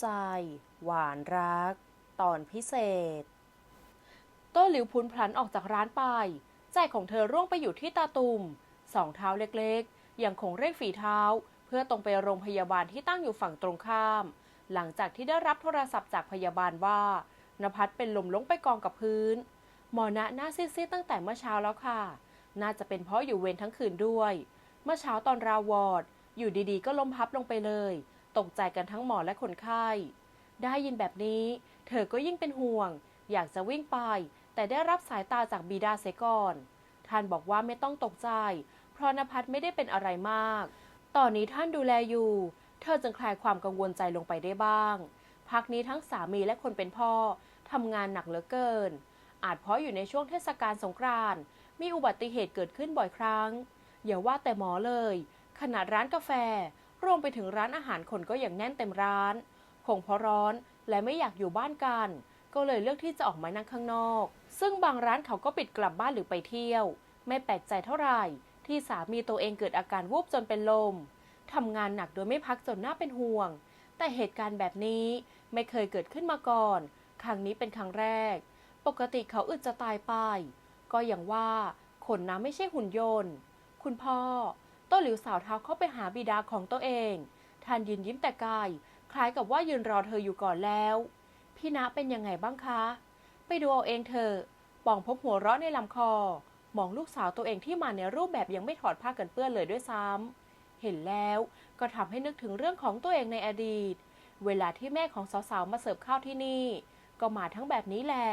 ใจ หวานรัก ตอนพิเศษ โต้หลิวพุนพลันออกจากร้านไป ใจของเธอร่วงไปอยู่ที่ตาตุ่มสองเท้าเล็กๆ ยังคงเร่งฝีเท้า เพื่อตรงไปโรงพยาบาลที่ตั้งอยู่ฝั่งตรงข้าม หลังจากที่ได้รับโทรศัพท์จากพยาบาลว่านภัสเป็นลมล้มไปกองกับพื้น หมอนะหน้าซีดๆตั้งแต่เมื่อเช้าแล้วค่ะ น่าจะเป็นเพราะอยู่เวรทั้งคืนด้วย เมื่อเช้าตอนราวอร์ดอยู่ดีๆ ก็ล้มพับลงไปเลย ตกใจกันทั้งหมอและคนไข้ ได้ยินแบบนี้ เธอก็ยิ่งเป็นห่วง อยากจะวิ่งไป แต่ได้รับสายตาจากบิดาเสียก่อน ท่านบอกว่าไม่ต้องตกใจ เพราะนภัสไม่ได้เป็นอะไรมาก ตอนนี้ท่านดูแลอยู่ เธอจึงคลายความกังวลใจลงไปได้บ้าง พักนี้ทั้งสามีและคนเป็นพ่อทำงานหนักเหลือเกิน อาจเพราะอยู่ในช่วงเทศกาลสงกรานต์มีอุบัติเหตุเกิดขึ้นบ่อยครั้ง อย่าว่าแต่หมอเลย ขนาดร้านกาแฟ รวมไปถึงร้านอาหารคนก็อย่างแน่นเต็มร้าน คงเพราะร้อนและไม่อยากอยู่บ้านกัน ก็เลยเลือกที่จะออกมานั่งข้างนอก ซึ่งบางร้านเขาก็ปิดกลับบ้านหรือไปเที่ยว ไม่แปลกใจเท่าไหร่ ที่สามีตัวเองเกิดอาการวูบจนเป็นลมทำงานหนักโดยไม่พักจนน่าเป็นห่วง แต่เหตุการณ์แบบนี้ไม่เคยเกิดขึ้นมาก่อน ครั้งนี้เป็นครั้งแรก ปกติเขาอึดจะตายไป ก็อย่างว่าคนน้ำไม่ใช่หุ่นยนต์ คุณพ่อ โต้หลิวสาวเท้าเข้าไปหาบิดาของตัวเองท่านยืนยิ้มแต่กาย คล้ายกับว่ายืนรอเธออยู่ก่อนแล้ว พี่ณะเป็นยังไงบ้างคะ ไปดูเอาเองเถอะปองพบหัวเราะในลำคอ มองลูกสาวตัวเองที่มาในรูปแบบยังไม่ถอดผ้ากันเปื้อนเลยด้วยซ้ำเห็นแล้วก็ทำให้นึกถึงเรื่องของตัวเองในอดีต เวลาที่แม่ของสาวๆมาเสิร์ฟข้าวที่นี่ ก็มาทั้งแบบนี้แหละ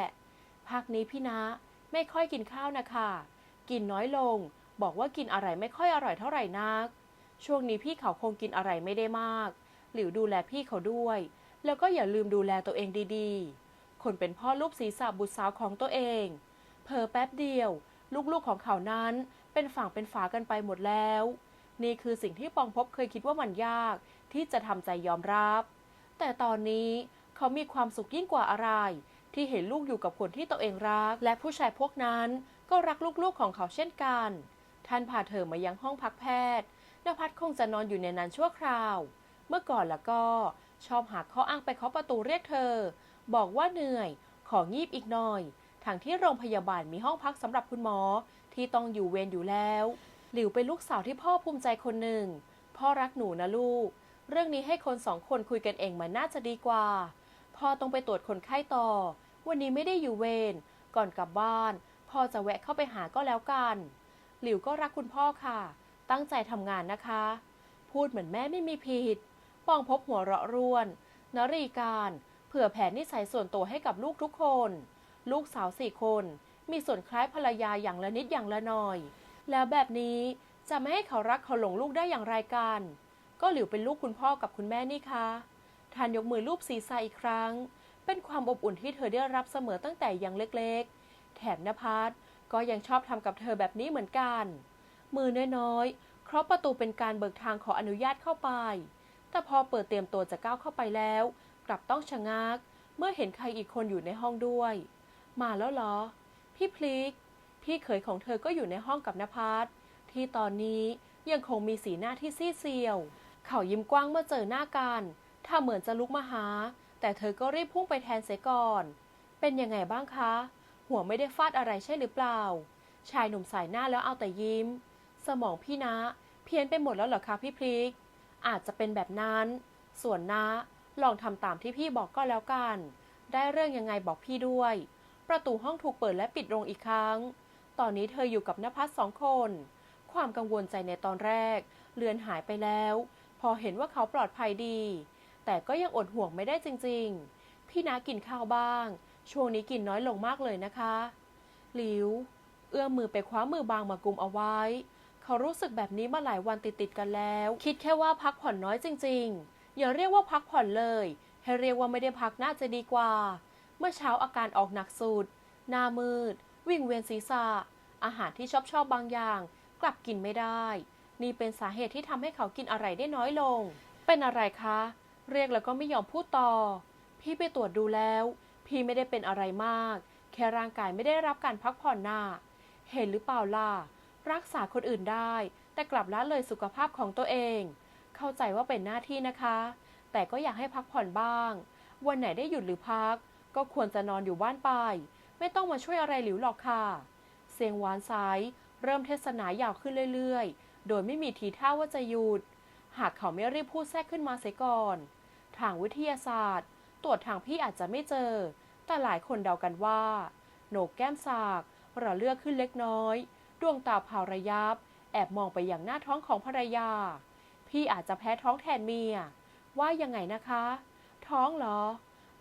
พักนี้พี่นะไม่ค่อยกินข้าวนะคะ กินน้อยลง บอกว่ากินอะไรไม่ค่อยอร่อยเท่าไหร่นัก ช่วงนี้พี่เขาคงกินอะไรไม่ได้มาก หลิวดูแลพี่เขาด้วย แล้วก็อย่าลืมดูแลตัวเองดีๆ คนเป็นพ่อลูกศีรษะบุตรสาวของตัวเอง เพอแป๊บเดียว ลูกๆของเขานั้นเป็นฝั่งเป็นฝากันไปหมดแล้ว นี่คือสิ่งที่ปองพบเคยคิดว่ามันยาก ที่จะทำใจยอมรับ แต่ตอนนี้เขามีความสุขยิ่งกว่าอะไร ที่เห็นลูกอยู่กับคนที่ตัวเองรัก และผู้ชายพวกนั้นก็รักลูกๆของเขาเช่นกัน ท่านพาเธอมายังห้องพักแพทย์นภัสคงจะนอนอยู่ในนั้นชั่วคราว เมื่อก่อนแล้วก็ชอบหาข้ออ้างไปเคาะประตูเรียกเธอ บอกว่าเหนื่อย ของีบอีกหน่อยทั้งที่โรงพยาบาลมีห้องพักสำหรับคุณหมอที่ต้องอยู่เวรอยู่แล้ว หลิวเป็นลูกสาวที่พ่อภูมิใจคนหนึ่ง พ่อรักหนูนะลูก เรื่องนี้ให้คนสองคนคุยกันเองมันน่าจะดีกว่า พ่อต้องไปตรวจคนไข้ต่อ วันนี้ไม่ได้อยู่เวรก่อนกลับบ้าน พ่อจะแวะเข้าไปหาก็แล้วกัน หลิวก็รักคุณพ่อค่ะ ตั้งใจทำงานนะคะ พูดเหมือนแม่ไม่มีผิด ปองพบหัวเราะร่วน นรีการ เผื่อแผ่นิสัยส่วนตัวให้กับลูกทุกคน ลูกสาวสี่คน มีส่วนคล้ายภรรยาอย่างละนิดอย่างละหน่อย แล้วแบบนี้จะไม่ให้เขารักเขาหลงลูกได้อย่างไรกัน ก็หลิวเป็นลูกคุณพ่อกับคุณแม่นี่คะทานยกมือลูบศีรษะอีกครั้ง เป็นความอบอุ่นที่เธอได้รับเสมอตั้งแต่ยังเล็กๆ แถมนภัส ก็ยังชอบทำกับเธอแบบนี้เหมือนกัน มือน้อยๆเคาะประตูเป็นการเบิกทางขออนุญาตเข้าไป แต่พอเปิดเตรียมตัวจะก้าวเข้าไปแล้ว กลับต้องชะงัก เมื่อเห็นใครอีกคนอยู่ในห้องด้วย มาแล้วเหรอ พี่พลิก พี่เขยของเธอก็อยู่ในห้องกับนภัสที่ตอนนี้ยังคงมีสีหน้าที่ซีเซียว เขายิ้มกว้างเมื่อเจอหน้ากันถ้าเหมือนจะลุกมาหา แต่เธอก็รีบพุ่งไปแทนเสียก่อน เป็นยังไงบ้างคะ หัวไม่ได้ฟาดอะไรใช่หรือเปล่า ชายหนุ่มสายหน้าแล้วเอาแต่ยิ้ม สมองพี่นะ เพี้ยนไปหมดแล้วเหรอคะพี่พลิก อาจจะเป็นแบบนั้น ส่วนนะลองทำตามที่พี่บอกก็แล้วกัน ได้เรื่องยังไงบอกพี่ด้วย ประตูห้องถูกเปิดและปิดลงอีกครั้ง ตอนนี้เธออยู่กับนภัสสองคน ความกังวลใจในตอนแรก เลือนหายไปแล้ว พอเห็นว่าเขาปลอดภัยดี แต่ก็ยังอดห่วงไม่ได้จริง ๆ พี่นากินข้าวบ้าง ช่วงนี้กินน้อยลงมากเลยนะคะ หลิว เอื้อมมือไปคว้ามือบางมากุมเอาไว้ เขารู้สึกแบบนี้มาหลายวันติดๆกันแล้ว คิดแค่ว่าพักผ่อนน้อยจริง ๆ อย่าเรียกว่าพักผ่อนเลย ให้เรียกว่าไม่ได้พักน่าจะดีกว่า เมื่อเช้าอาการออกหนักสุด หน้ามืด วิ่งเวียนศีรษะ อาหารที่ชอบชอบบางอย่าง กลับกินไม่ได้ นี่เป็นสาเหตุที่ทำให้เขากินอะไรได้น้อยลง เป็นอะไรคะ เรียกแล้วก็ไม่ยอมพูดต่อ พี่ไปตรวจดูแล้ว พี่ไม่ได้เป็นอะไรมาก แค่ร่างกายไม่ได้รับการพักผ่อนหน่ะเห็นหรือเปล่าล่ะ รักษาคนอื่นได้ แต่กลับละเลยสุขภาพของตัวเอง เข้าใจว่าเป็นหน้าที่นะคะ แต่ก็อยากให้พักผ่อนบ้าง วันไหนได้หยุดหรือพัก ก็ควรจะนอนอยู่บ้านไป ไม่ต้องมาช่วยอะไรหลิวหรอกค่ะ เสียงหวานซ้ายเริ่มเทศนายาวขึ้นเรื่อยๆ โดยไม่มีทีท่าว่าจะหยุด หากเขาไม่รีบพูดแทรกขึ้นมาเสียก่อน ทางวิทยาศาสตร์ ตรวจทางพี่อาจจะไม่เจอ แต่หลายคนเดากันว่าโหนกแก้มสากระเลือกขึ้นเล็กน้อย ดวงตาพาวระยับ แอบมองไปอย่างหน้าท้องของภรรยา พี่อาจจะแพ้ท้องแทนเมีย ว่ายังไงนะคะ ท้องเหรอ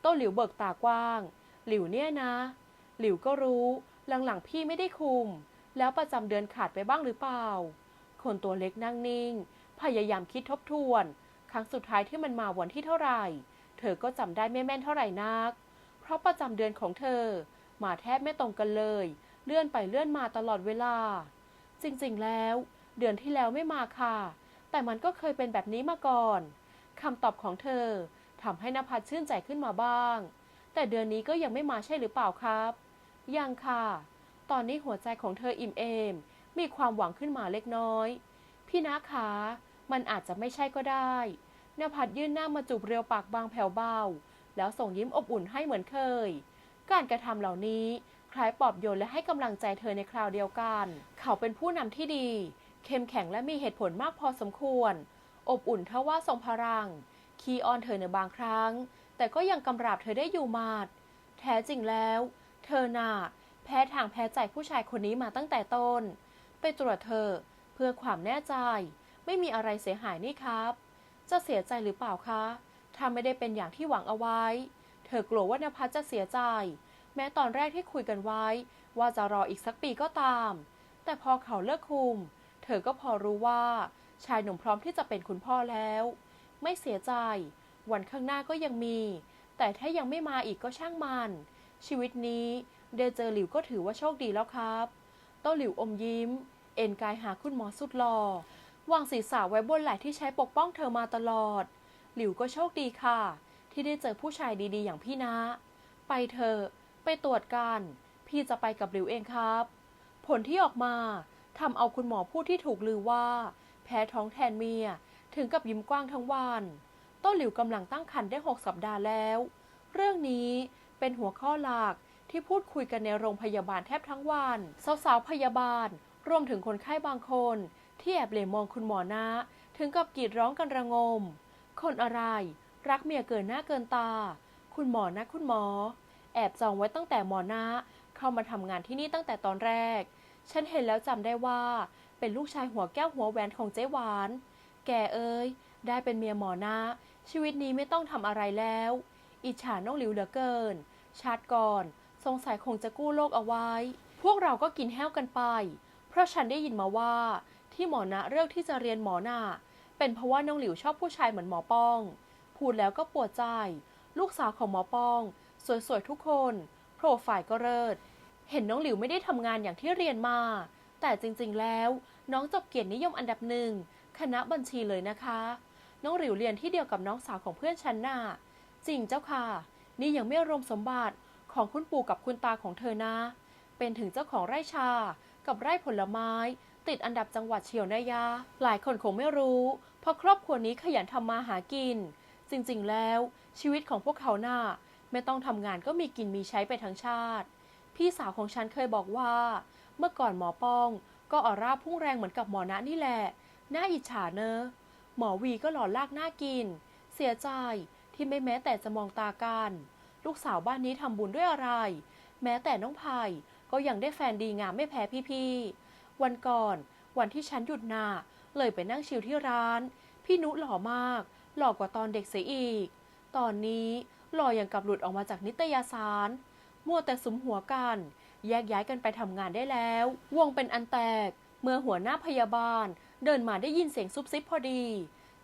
โต้หลิวเบิกตากว้าง หลิวเนี่ยนะ หลิวก็รู้ หลังๆพี่ไม่ได้คุม แล้วประจำเดือนขาดไปบ้างหรือเปล่า คนตัวเล็กนั่งนิ่ง พยายามคิดทบทวน ครั้งสุดท้ายที่มันมาวันที่เท่าไหร่ เธอก็จำได้ไม่แม่นเท่าไหร่นัก ราะประจำเดือนของเธอ มาแทบไม่ตรงกันเลย เลื่อนไปเลื่อนมาตลอดเวลา จริงๆ แล้ว เดือนที่แล้วไม่มาค่ะ แต่มันก็เคยเป็นแบบนี้มาก่อนคำตอบของเธอทำให้นภัสชื่นใจขึ้นมาบ้าง แต่เดือนนี้ก็ยังไม่มาใช่หรือเปล่าครับ ยังค่ะ ตอนนี้หัวใจของเธออิ่มเอม มีความหวังขึ้นมาเล็กน้อย พี่นาคะมันอาจจะไม่ใช่ก็ได้นภัสยื่นหน้ามาจูบเรียวปากบางแผ่วเบา แล้วส่งยิ้มอบอุ่นให้เหมือนเคย การกระทำเหล่านี้คล้ายปลอบโยนและให้กำลังใจเธอในคราวเดียวกัน เขาเป็นผู้นำที่ดี เข้มแข็งและมีเหตุผลมากพอสมควร อบอุ่นทว่าทรงพลัง คีออนเธอในบางครั้ง แต่ก็ยังกำราบเธอได้อยู่มาด แท้จริงแล้ว เธอน่ะแพ้ทางแพ้ใจผู้ชายคนนี้มาตั้งแต่ต้น ไปตรวจเธอเพื่อความแน่ใจ ไม่มีอะไรเสียหายนี่ครับ จะเสียใจหรือเปล่าคะ ถ้าไม่ได้เป็นอย่างที่หวังเอาไว้ เธอกลัวว่านภัสจะเสียใจ แม้ตอนแรกที่คุยกันไว้ ว่าจะรออีกสักปีก็ตาม แต่พอเขาเลิกคุม เธอก็พอรู้ว่า ชายหนุ่มพร้อมที่จะเป็นคุณพ่อแล้ว ไม่เสียใจ วันข้างหน้าก็ยังมี แต่ถ้ายังไม่มาอีกก็ช่างมัน ชีวิตนี้เดเจอหลิวก็ถือว่าโชคดีแล้วครับโต้หลิวอมยิ้ม เอ็นกายหาคุณหมอสุดหล่อวางศีรษะไว้บนไหล่ที่ใช้ปกป้องเธอมาตลอด หลิวก็โชคดีค่ะ ที่ได้เจอผู้ชายดีๆ อย่างพี่นะ ไปเถอะไปตรวจกัน พี่จะไปกับหลิวเองครับ ผลที่ออกมาทำเอาคุณหมอผู้ที่ถูกลือว่า แพ้ท้องแทนเมียถึงกับยิ้มกว้างทั้งวัน ต้นหลิวกำลังตั้งครรภ์ได้ 6 สัปดาห์แล้ว เรื่องนี้เป็นหัวข้อหลักที่พูดคุยกันในโรงพยาบาลแทบทั้งวัน สาวๆพยาบาล รวมถึงคนไข้บางคน ที่แอบเหลมองคุณหมอนะ ถึงกับกรีดร้องกันระงม คนอะไร รักเมียเกินหน้าเกินตา คุณหมอนะคุณหมอ แอบจองไว้ตั้งแต่หมอนะเข้ามาทำงานที่นี่ตั้งแต่ตอนแรก ฉันเห็นแล้วจำได้ว่า เป็นลูกชายหัวแก้วหัวแหวนของเจ๊หวาน แกเอ้ยได้เป็นเมียหมอนะชีวิตนี้ไม่ต้องทำอะไรแล้ว อิจฉาน้องหลิวเหลือเกิน ชาติก่อน สงสัยคงจะกู้โลกเอาไว้ พวกเราก็กินแห้วกันไป เพราะฉันได้ยินมาว่า ที่หมอนะเลือกที่จะเรียนหมอน่ะ เป็นเพราะว่าน้องหลิวชอบผู้ชายเหมือนหมอป้อง พูดแล้วก็ปวดใจ ลูกสาวของหมอป้อง สวยๆทุกคน โปรไฟล์ก็เลิศเห็นน้องหลิวไม่ได้ทำงานอย่างที่เรียนมา แต่จริงๆแล้ว น้องจบเกียรตินิยมอันดับหนึ่งคณะบัญชีเลยนะคะ น้องหลิวเรียนที่เดียวกับน้องสาวของเพื่อนฉันน่ะจริงเจ้าค่ะ นี่ยังไม่รวมสมบัติของคุณปู่กับคุณตาของเธอนะ เป็นถึงเจ้าของไร่ชา กับไร่ผลไม้ ติดอันดับจังหวัดเชียวนายาหลายคนคงไม่รู้ เพราะครอบครัวนี้ขยันทำมาหากิน จริงๆ แล้ว ชีวิตของพวกเขาหน่ะไม่ต้องทำงานก็มีกินมีใช้ไปทั้งชาติ พี่สาวของฉันเคยบอกว่า เมื่อก่อนหมอป้อง ก็ออร่าพุ่งแรงเหมือนกับหมอณะนี่แหละ น่าอิจฉาเนอะ หมอวีก็หล่อลากหน้ากิน เสียใจที่ไม่แม้แต่จะมองตากัน ลูกสาวบ้านนี้ทำบุญด้วยอะไร แม้แต่น้องไผ่ก็ยังได้แฟนดีงามไม่แพ้พี่ๆ วันก่อน วันที่ฉันหยุดนาเลยไปนั่งชิลที่ร้าน พี่นุหล่อมาก หล่อกว่าตอนเด็กเสียอีก ตอนนี้หล่ออย่างกับหลุดออกมาจากนิตยสารมัวแต่สุมหัวกัน แยกย้ายกันไปทำงานได้แล้ว วงเป็นอันแตก เมื่อหัวหน้าพยาบาล เดินมาได้ยินเสียงซุบซิบพอดี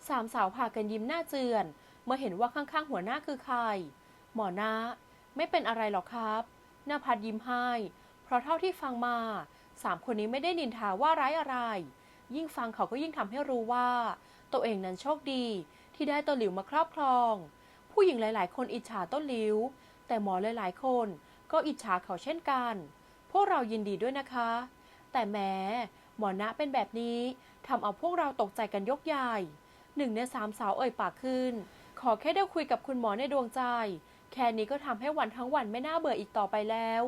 สามสาวพากันยิ้มหน้าเจือน เมื่อเห็นว่าข้างๆหัวหน้าคือใคร หมอนะ ไม่เป็นอะไรหรอกครับ หน้าพัดยิ้มให้ เพราะเท่าที่ฟังมา สามคนนี้ไม่ได้นินทาว่าร้ายอะไร ยิ่งฟังเขาก็ยิ่งทำให้รู้ว่า ตัวเองนั้นโชคดีที่ได้ต้นหลิวมาครอบครอง ผู้หญิงหลาย ๆ คนอิจฉาต้นหลิว แต่หมอหลาย ๆ คนก็อิจฉาเขาเช่นกัน พวกเรายินดีด้วยนะคะ แต่แม้หมอนะเป็นแบบนี้ทำเอาพวกเราตกใจกันยกใหญ่ หนึ่งในสามสาวเอ่ยปากขึ้น ขอแค่ได้คุยกับคุณหมอในดวงใจ แค่นี้ก็ทำให้วันทั้งวันไม่น่าเบื่ออีกต่อไปแล้ว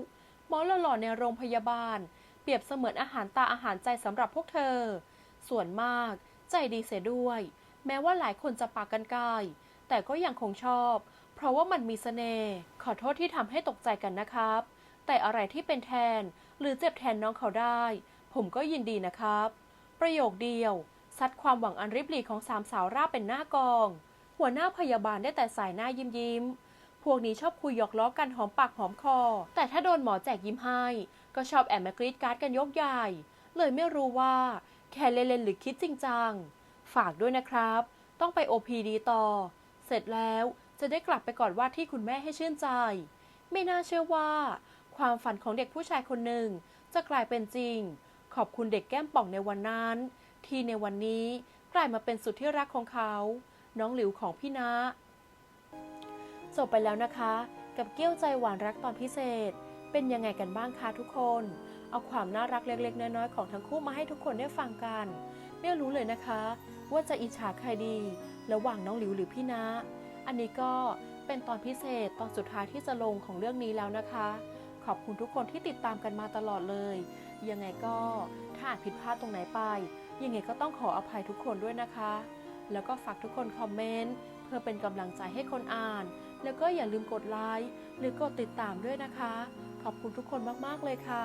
หมอหล่อๆในโรงพยาบาล เปรียบเสมือนอาหารตาอาหารใจสำหรับพวกเธอ ส่วนมากใจดีเสียด้วย แม้ว่าหลายคนจะปากกันกายแต่ก็ยังคงชอบ เพราะว่ามันมีเสน่ห์ขอโทษที่ทำให้ตกใจกันนะครับ แต่อะไรที่เป็นแทนหรือเจ็บแทนน้องเขาได้ ผมก็ยินดีนะครับ ประโยคเดียวซัดความหวังอันริบหรี่ของสามสาวราบเป็นหน้ากอง หัวหน้าพยาบาลได้แต่สายหน้ายิ้มยิ้มพวกนี้ชอบคุยหยอกล้อกันหอมปากหอมคอ แต่ถ้าโดนหมอแจกยิ้มให้ ก็ชอบแอบมากรีดการ์ดกันยกใหญ่ เลยไม่รู้ว่าแค่เล่นๆหรือคิดจริงจัง ฝากด้วยนะครับ ต้องไป OPD ต่อ เสร็จแล้วจะได้กลับไปกอดว่าที่คุณแม่ให้ชื่นใจ ไม่น่าเชื่อว่า ความฝันของเด็กผู้ชายคนหนึ่งจะกลายเป็นจริง ขอบคุณเด็กแก้มป่องในวันนั้น ที่ในวันนี้กลายมาเป็นสุดที่รักของเขา น้องหลิวของพี่นะจบไปแล้วนะคะ กับเกี้ยวใจหวานรักตอนพิเศษ เป็นยังไงกันบ้างคะทุกคน เอาความน่ารักเล็กๆ น้อยๆ ของทั้งคู่มาให้ทุกคนได้ฟังกัน ไม่รู้เลยนะคะ ว่าจะอิจฉาใครดี ระหว่างน้องหลิวหรือพี่นะ อันนี้ก็เป็นตอนพิเศษตอนสุดท้ายที่จะลงของเรื่องนี้แล้วนะคะ ขอบคุณทุกคนที่ติดตามกันมาตลอดเลย ยังไงก็ถ้าอาจผิดพลาดตรงไหนไป ยังไงก็ต้องขออภัยทุกคนด้วยนะคะ แล้วก็ฝากทุกคนคอมเมนต์เพื่อเป็นกำลังใจให้คนอ่าน แล้วก็อย่าลืมกดไลค์หรือกดติดตามด้วยนะคะ ขอบคุณทุกคนมาก ๆ เลยค่ะ